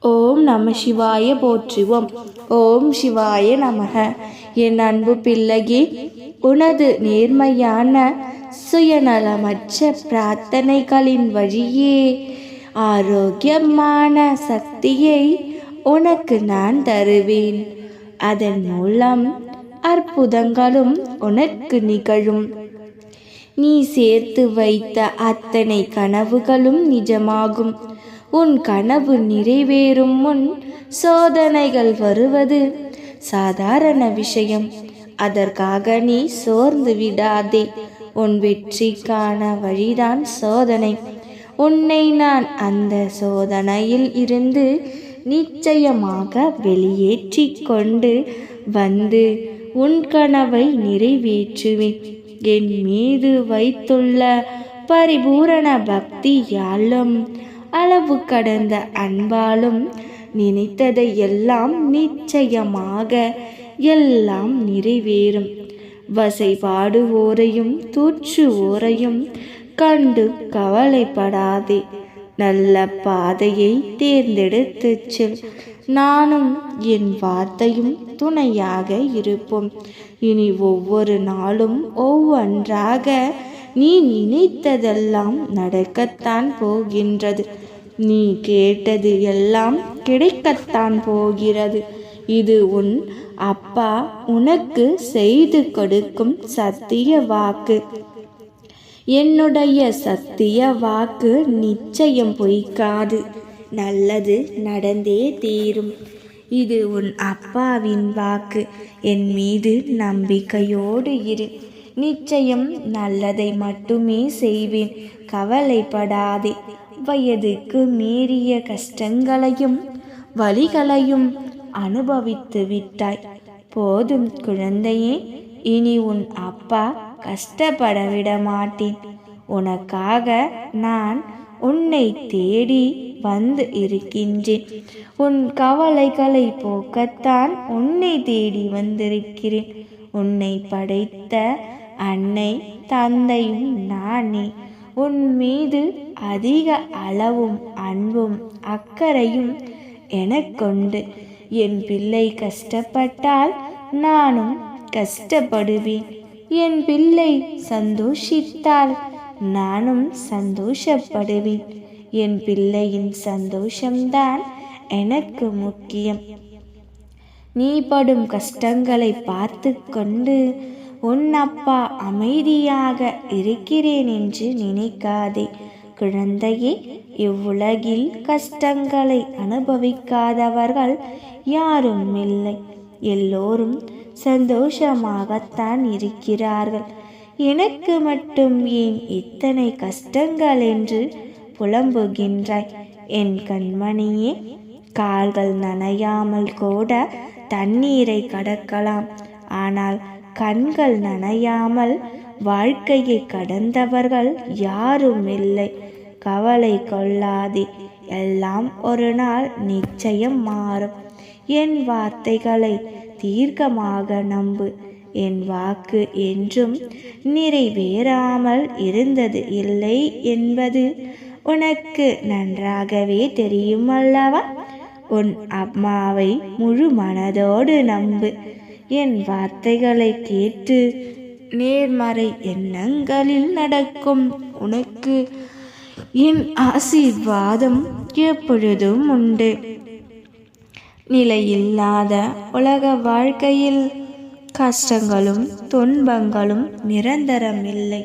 ஓம் நம சிவாய போற்றுவோம். ஓம் சிவாய நமக. என் அன்பு பிள்ளையே உனது நேர்மையான சுயநலமற்ற பிரார்த்தனைகளின் வழியே ஆரோக்கியமான சக்தியை உனக்கு நான் தருவேன். அதன் மூலம் அற்புதங்களும் உனக்கு நிகழும். நீ சேர்த்து வைத்த அத்தனை கனவுகளும் நிஜமாகும். உன் கனவு நிறைவேறும் முன் சோதனைகள் வருவது சாதாரண விஷயம். அதற்காக நீ சோர்ந்து விடாதே. உன் வெற்றிக்கான வழிதான் சோதனை. உன்னை நான் அந்த சோதனையில் இருந்து நிச்சயமாக வெளியேற்றி கொண்டு வந்து உன் கனவை நிறைவேற்றுவேன். என் மீது வைத்துள்ள பரிபூரண பக்தியாலும் அளவு கடந்த அன்பாலும் நினைத்ததை எல்லாம் நிச்சயமாக எல்லாம் நிறைவேறும். வசைபாடுவோரையும் தூற்றுவோரையும் கண்டு கவலைப்படாதே. நல்ல பாதையை தேர்ந்தெடுத்து செல். நானும் என் வார்த்தையும் துணையாக இருப்போம். இனி ஒவ்வொரு நாளும் ஒவ்வொன்றாக நீ நினைத்ததெல்லாம் நடக்கத்தான் போகின்றது. நீ கேட்டது எல்லாம் கிடைக்கத்தான் போகிறது. இது உன் அப்பா உனக்கு செய்து கொடுக்கும் சத்திய வாக்கு. என்னுடைய சத்திய வாக்கு நிச்சயம் பொய்க்காது. நல்லது நடந்தே தீரும். இது உன் அப்பாவின் வாக்கு. என் மீது நம்பிக்கையோடு இரு. நிச்சயம் நல்லதை மட்டுமே செய்வேன். கவலைப்படாதே. வயதுக்கு மீறிய கஷ்டங்களையும் வழிகளையும் அனுபவித்து விட்டாய். போதும் குழந்தையே இனி உன் அப்பா கஷ்டப்பட விட மாட்டேன். உனக்காக நான் உன்னை தேடி வந்து இருக்கின்றேன். உன் கவலைகளை போக்கத்தான் உன்னை தேடி வந்திருக்கிறேன். உன்னை படைத்த அன்னை தந்தையும் நானே. உன் மீது அதிக அளவும் அன்பும் அக்கறையும் எனக்கொண்டு. என் பிள்ளை கஷ்டப்பட்டால் நானும் கஷ்டப்படுவேன். என் பிள்ளை சந்தோஷித்தால் நானும் சந்தோஷப்படுவேன். என் பிள்ளையின் சந்தோஷம்தான் எனக்கு முக்கியம். நீ படும் கஷ்டங்களை பார்த்து கொண்டு உன் அப்பா அமைதியாக இருக்கிறேன் என்று நினைக்காதே. குழந்தையே இவ்வுலகில் கஷ்டங்களை அனுபவிக்காதவர்கள் யாரும் இல்லை எல்லோரும் சந்தோஷமாகத்தான் இருக்கிறார்கள். எனக்கு மட்டும் ஏன் இத்தனை கஷ்டங்கள் என்று புலம்புகின்றாய்? என் கண்மணியே கால்கள் நனையாமல் கூட தண்ணீரை கடக்கலாம். ஆனால் கண்கள் நனையாமல் வாழ்க்கையை கடந்தவர்கள் யாரும் இல்லை கவலை கொள்ளாதே. எல்லாம் ஒரு நாள் நிச்சயம் மாறும். என் வார்த்தைகளை தீர்க்கமாக நம்பு. என் வாக்கு என்றும் நிறைவேறாமல் இருந்தது இல்லை என்பது உனக்கு நன்றாகவே தெரியும் அல்லவா உன் அம்மாவை முழு மனதோடு நம்பு. என் வார்த்தைகளை கேட்டு நேர்மறை எண்ணங்களில் நடக்கும். உனக்கு என் ஆசீர்வாதம் எப்பொழுதும் உண்டு. நிலையில்லாத உலக வாழ்க்கையில் கஷ்டங்களும் துன்பங்களும் நிரந்தரமில்லை.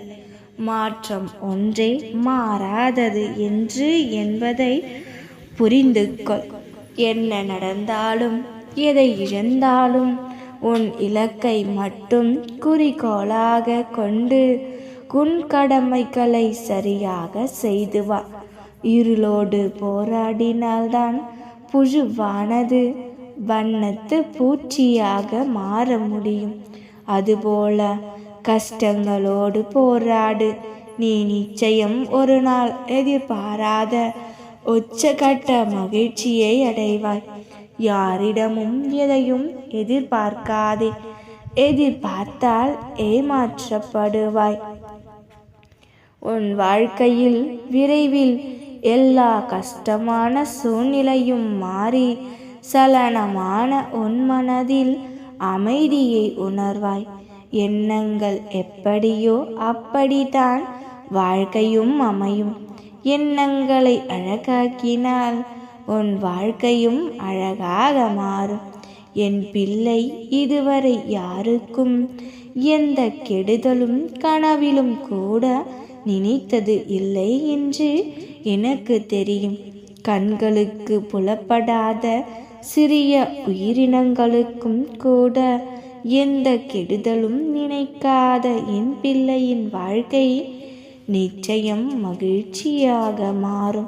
மாற்றம் ஒன்றே மாறாதது என்று என்பதை புரிந்து கொள் என்ன நடந்தாலும் எதை இழந்தாலும் உன் இலக்கை மட்டும் குறிக்கோளாக கொண்டு உன் கடமைகளை சரியாக செய்து வா இருளோடு போராடினால்தான் புழுவானது வண்ணத்து பூச்சியாக மாற முடியும். அதுபோல கஷ்டங்களோடு போராடு. நீ நிச்சயம் ஒரு நாள் எதிர்பாராத உச்சகட்ட மகிழ்ச்சியை அடைவாய். யாரிடமும் எதையும் எதிர்பார்க்காதே. எதிர்பார்த்தால் ஏமாற்றப்படுவாய். உன் வாழ்க்கையில் விரைவில் எல்லா கஷ்டமான சூழ்நிலையும் மாறி சலனமான உன் மனதில் அமைதியை உணர்வாய். எண்ணங்கள் எப்படியோ அப்படித்தான் வாழ்க்கையும் அமையும். எண்ணங்களை அழகாக்கினால் உன் வாழ்க்கையும் அழகாக மாறும். என் பிள்ளை இதுவரை யாருக்கும் எந்த கெடுதலும் கனவிலும் கூட நினைத்தது இல்லை என்று எனக்கு தெரியும். கண்களுக்கு புலப்படாத சிறிய உயிரினங்களுக்கும் கூட எந்த கெடுதலும் நினைக்காத என் பிள்ளையின் வாழ்க்கை நிச்சயம் மகிழ்ச்சியாக மாறும்.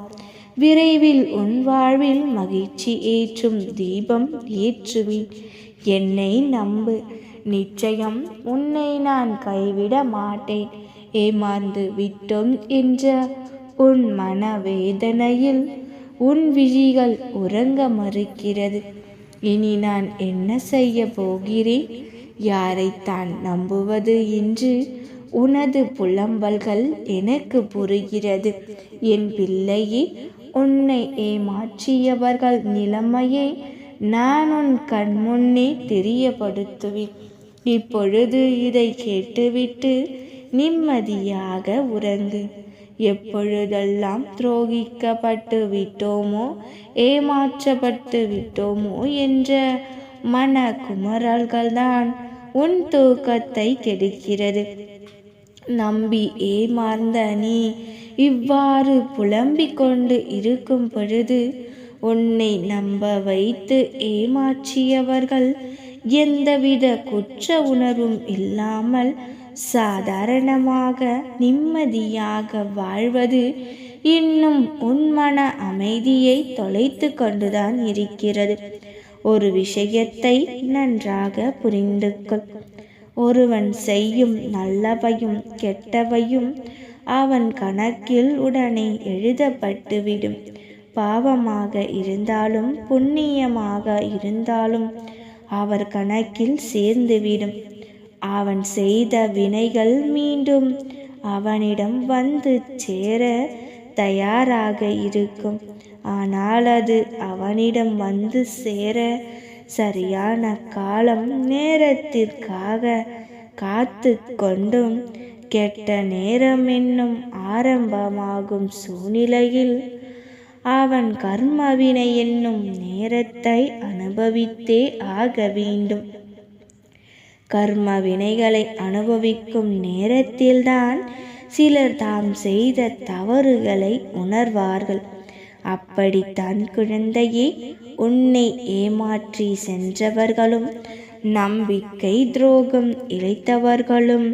விரைவில் உன் வாழ்வில் மகிழ்ச்சி ஏற்றும் தீபம் ஏற்றுவேன். என்னை நம்பு. நிச்சயம் உன்னை நான் கைவிட மாட்டேன். ஏமாந்து விட்டோம் என்ற உன் மனவேதனையில் உன் விழிகள் உறங்க மறுக்கிறது. இனி நான் என்ன செய்ய போகிறேன்? யாரைத்தான் நம்புவது என்று உனது புலம்பல்கள் எனக்கு புரிகிறது. என் பிள்ளையே உன்னை ஏமாற்றியவர்கள் நிலைமையை நான் உன் கண்முன்னே தெரியப்படுத்துவேன். இப்பொழுது இதை கேட்டுவிட்டு நிம்மதியாக உறங்கு. எப்பொழுதெல்லாம் துரோகிக்கப்பட்டு விட்டோமோ ஏமாற்றப்பட்டு விட்டோமோ என்ற மன குமரல்கள்தான் உன் தூக்கத்தை கெடுக்கிறது. நம்பி ஏமாந்த நீ இவ்வாறு புலம்பிக் கொண்டு இருக்கும் பொழுது உன்னை நம்ப வைத்து ஏமாற்றியவர்கள் எந்தவித குற்ற உணர்வும் இல்லாமல் சாதாரணமாக நிம்மதியாக வாழ்வது இன்னும் உன்மன அமைதியை தொலைத்து கொண்டுதான் இருக்கிறது. ஒரு விஷயத்தை நன்றாக புரிந்து கொள் ஒருவன் செய்யும் நல்லவையும் கெட்டவையும் அவன் கணக்கில் உடனே எழுதப்பட்டுவிடும். பாவமாக இருந்தாலும் புண்ணியமாக இருந்தாலும் அவர் கணக்கில் சேர்ந்துவிடும். அவன் செய்த வினைகள் மீண்டும் அவனிடம் வந்து சேர தயாராக இருக்கும். ஆனால் அது அவனிடம் வந்து சேர சரியான காலம் நேரத்திற்காக காத்து கொண்டும் கெட்ட நேரம் என்னும் ஆரம்பமாகும் சூழ்நிலையில் அவன் கர்மவினை என்னும் நேரத்தை அனுபவித்தே ஆக வேண்டும். கர்ம வினைகளை அனுபவிக்கும் நேரத்தில்தான் சிலர் தாம் செய்த தவறுகளை உணர்வார்கள். அப்படித்தான் குழந்தையே உன்னை ஏமாற்றி சென்றவர்களும் நம்பிக்கை துரோகம் இழைத்தவர்களும்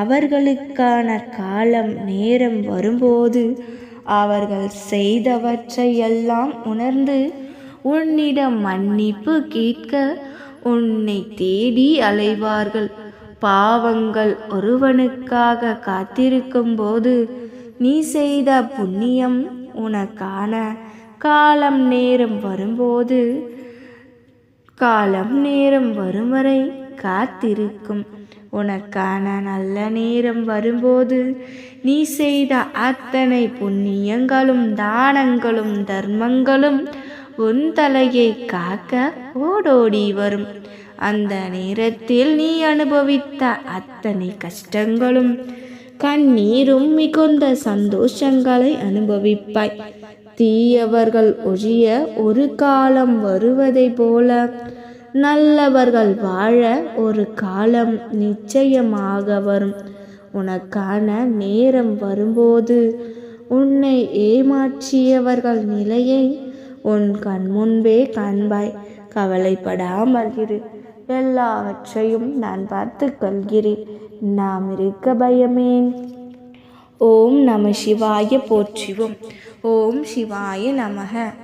அவர்களுக்கான காலம் நேரம் வரும்போது அவர்கள் செய்தவற்றையெல்லாம் உணர்ந்து உன்னிடம் மன்னிப்பு கேட்க உன்னை தேடி அலைவார்கள். பாவங்கள் ஒருவனுக்காக காத்திருக்கும் போது நீ செய்த புண்ணியம் உனக்கான காலம் நேரம் வரும்போது காலம் நேரம் வரும் வரை காத்திருக்கும். உனக்கான நல்ல நேரம் வரும்போது நீ செய்த அத்தனை புண்ணியங்களும் தானங்களும் தர்மங்களும் உன் தலையை காக்க ஓடோடி வரும். அந்த நேரத்தில் நீ அனுபவித்த அத்தனை கஷ்டங்களும் கண்ணீரும் மிகுந்த சந்தோஷங்களை அனுபவிப்பாய். தீயவர்கள் ஒழிய ஒரு காலம் வருவதை போல நல்லவர்கள் வாழ ஒரு காலம் நிச்சயமாக வரும். உனக்கான நேரம் வரும்போது உன்னை ஏமாற்றியவர்கள் நிலையை உன் கண் முன்பே காண்பாய். கவலைப்படாமல் இரு. எல்லாவற்றையும் நான் பார்த்து கொள்கிறேன். நாம் இருக்க பயமேன். ஓம் நம சிவாய போற்றிவோம். ஓம் சிவாய நமக.